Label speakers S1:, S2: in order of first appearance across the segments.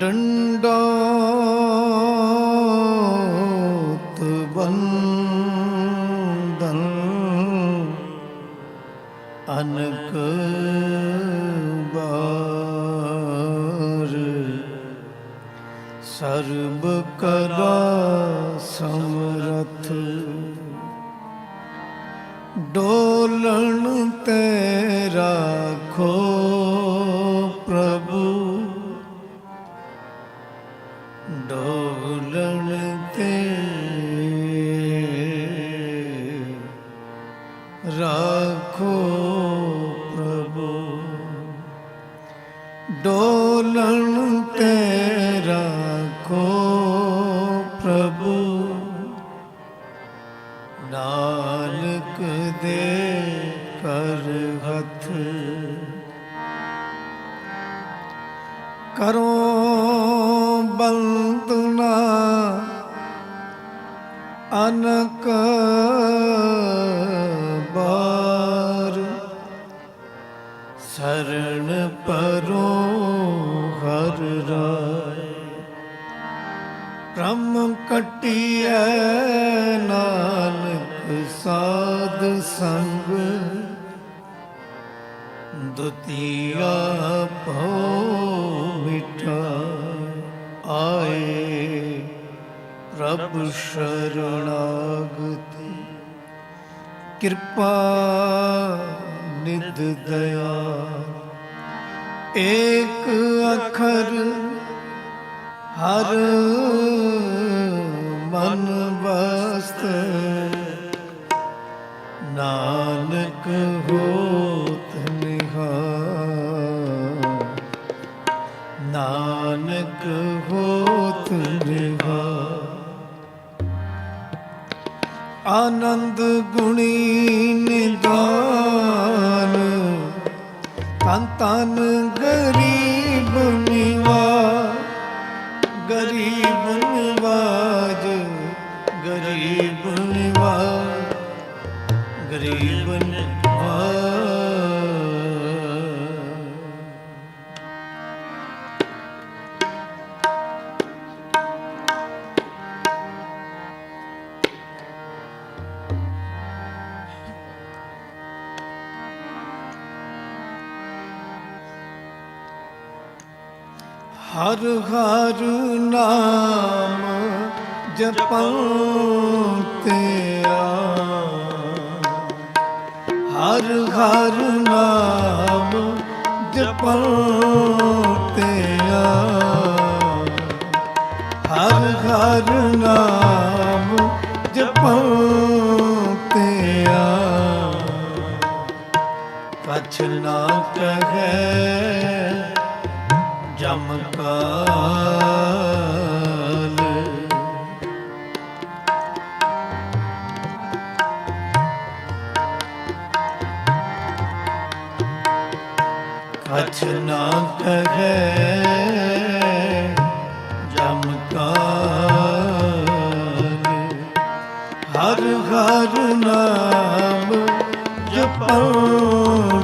S1: ਡੰਡੋਤ ਬੰਦਨ ਅਨਕ ਬਾਰ ਸਰਬ ਕਲਾ ਸਮਰਥ ডোল ਅਨਕ ਬਾਰ। ਸਰਣ ਪਰੋ ਹਰ ਰਾਏ। ਬ੍ਰਹਮ ਕਟਿਐ ਨਾਨਕ ਸਾਧ ਸੰਗ। ਦੁਤੀਆ ਭਉ ਮਿਟਾ ਆਏ ਪ੍ਰਭ ਸ਼ਰਣਾਗਤੀ। ਕਿਰਪਾ ਨਿਧ ਦਇਆ ਏਕ ਅਖਰ ਹਰ ਮਨ ਬਸਤ ਨਾਨਕ ਹੋਤ ਨਿਹਾਲ। ਨਾਨਕ ਹੋਤ ਨਿਹਾਲ। ਆਨੰਦ ਗੁਣੀ ਨਿਦਾਨ। ਤਨ ਤਨ ਗਰੀਬ ਨਿਵਾ ਗਰੀਬ ਨਿਵਾਜ ਗਰੀਬ ਨਿਵਾਜ ਗਰੀਬ ਨਿਵਾਜ ਹਰ ਹਰ ਨਾਮ ਜਪਉ ਆ ਹਰ ਹਰ ਨਾਮ ਜਪਉ ਆ ਹਰ ਹਰ ਨਾਮ ਜਪਉ ਤੇ ਆ ਕਛ ਨਾ ਕਹੈ ਜਮ ਕਾਲ ਕਛ ਨਾ ਕਹੈ ਜਮ ਕਾਲ ਹਰ ਹਰ ਨਾਮ ਜਪਉ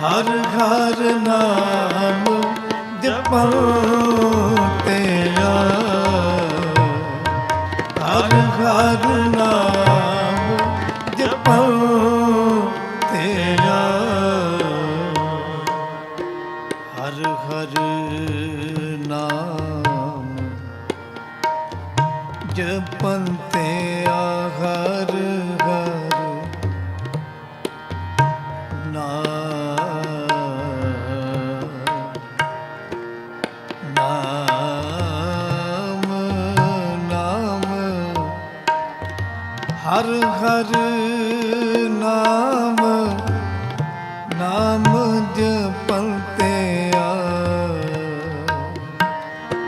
S1: ਹਰ ਘਰ ਨਾਮ ਜਪਉ ਤੇਰਾ ਹਰ ਹਰ ਨਾਮ ਜਪਉ ਤੇਰਾ ਹਰ ਘਰ ਨਾਮ ਜਪੰਤੇ ਆ ਹਰ ਹਰ ਹਰ ਨਾਮ ਨਾਮ ਜਪੰਤੇ ਆ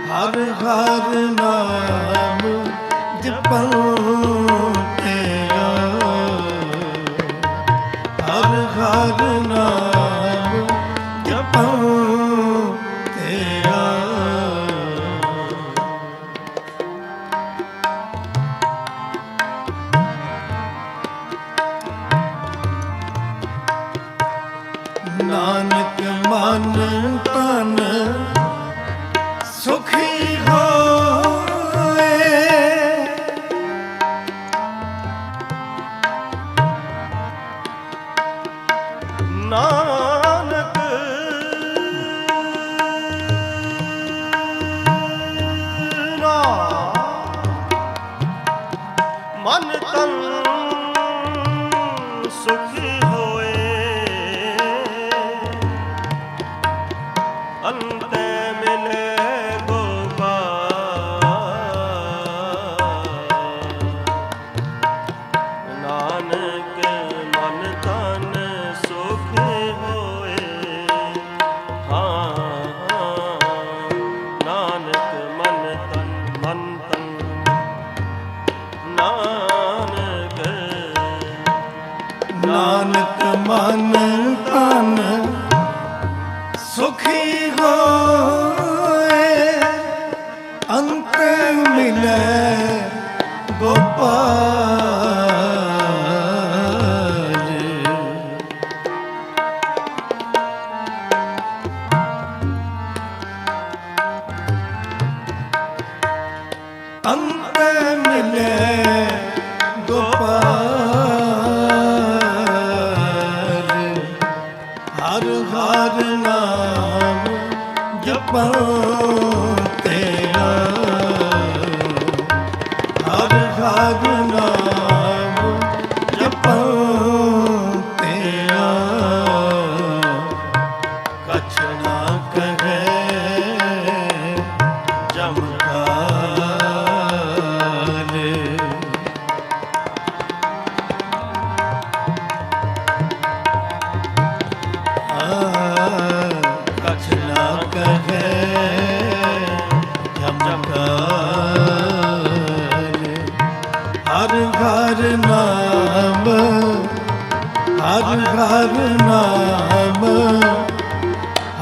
S1: ਹਰ ਹਰ ਮਨ ਸੁਖੀ
S2: ਨਾਨਕ ਮਨ ਤਨ ਸੁਖੀ ਹੋਏ
S1: ਜਪਉ ਹਰ ਨਾਮ ਹਰ ਹਰ ਨਾਮ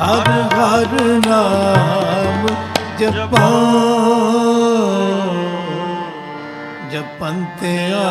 S1: ਹਰ ਹਰ ਨਾਮ ਜਪਾਂ ਜਪੰਤਿਆ